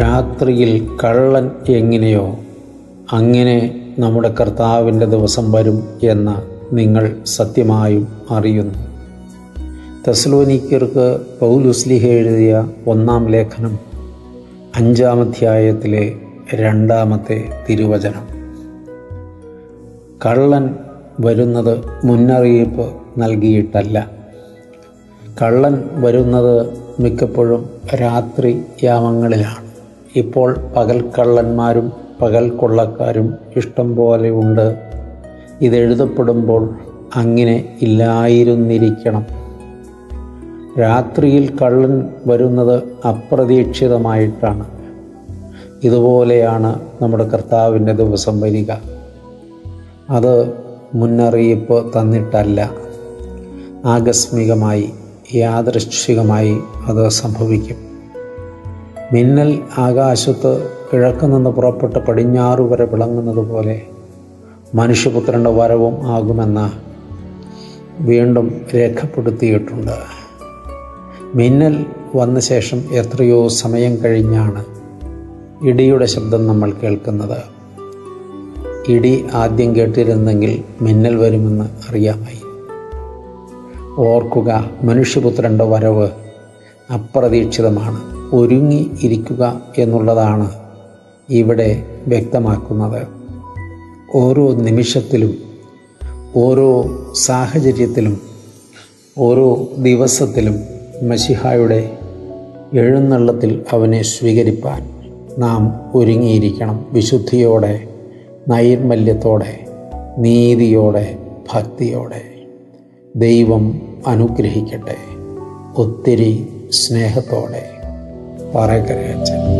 രാത്രിയിൽ കള്ളൻ എങ്ങനെയോ അങ്ങനെ നമ്മുടെ കർത്താവിന്റെ ദിവസം വരും എന്ന് നിങ്ങൾ സത്യമായും അറിയുന്നു. തെസ്ലോനിക്കർക്ക് പൗലുസ്ലിഹ എഴുതിയ ഒന്നാം ലേഖനം അഞ്ചാമധ്യായത്തിലെ രണ്ടാമത്തെ തിരുവചനം. കള്ളൻ വരുന്നത് മുന്നറിയിപ്പ് നൽകിയിട്ടല്ല. കള്ളൻ വരുന്നത് മിക്കപ്പോഴും രാത്രി യാമങ്ങളിലാണ് ഇപ്പോൾ പകൽക്കള്ളന്മാരും പകൽ കൊള്ളക്കാരും ഇഷ്ടം പോലെ ഉണ്ട് ഇതെഴുതപ്പെടുമ്പോൾ അങ്ങനെ ഇല്ലായിരുന്നിരിക്കണം. രാത്രിയിൽ കള്ളൻ വരുന്നത് അപ്രതീക്ഷിതമായിട്ടാണ്. ഇതുപോലെയാണ് നമ്മുടെ കർത്താവിന്റെ ദിവസം വരിക. അത് മുന്നറിയിപ്പ് തന്നിട്ടല്ല. ആകസ്മികമായി യാദൃശ്ചികമായി അത് സംഭവിക്കും. മിന്നൽ ആകാശത്ത് കിഴക്ക് നിന്ന് പുറപ്പെട്ട് പടിഞ്ഞാറ് വരെ വിളങ്ങുന്നത് പോലെ മനുഷ്യപുത്രന്റെ വരവും ആകുമെന്ന് വീണ്ടും രേഖപ്പെടുത്തിയിട്ടുണ്ട്. മിന്നൽ വന്ന ശേഷം എത്രയോ സമയം കഴിഞ്ഞാണ് ഇടിയുടെ ശബ്ദം നമ്മൾ കേൾക്കുന്നത്. ഇടി ആദ്യം കേട്ടിരുന്നെങ്കിൽ മിന്നൽ വരുമെന്ന് അറിയാമായി. ഓർക്കുക മനുഷ്യപുത്രന്റെ വരവ് അപ്രതീക്ഷിതമാണ്. ഒരുങ്ങി ഇരിക്കുക എന്നുള്ളതാണ് ഇവിടെ വ്യക്തമാക്കുന്നത്. ഓരോ നിമിഷത്തിലും ഓരോ സാഹചര്യത്തിലും ഓരോ ദിവസത്തിലും മഷിഹായുടെ എഴുന്നള്ളത്തിൽ അവനെ സ്വീകരിപ്പാൻ നാം ഒരുങ്ങിയിരിക്കണം. വിശുദ്ധിയോടെ നൈർമല്യത്തോടെ നീതിയോടെ ഭക്തിയോടെ ദൈവം അനുഗ്രഹിക്കട്ടെ. ഒത്തിരി സ്നേഹത്തോടെ. पाराए करे अचनि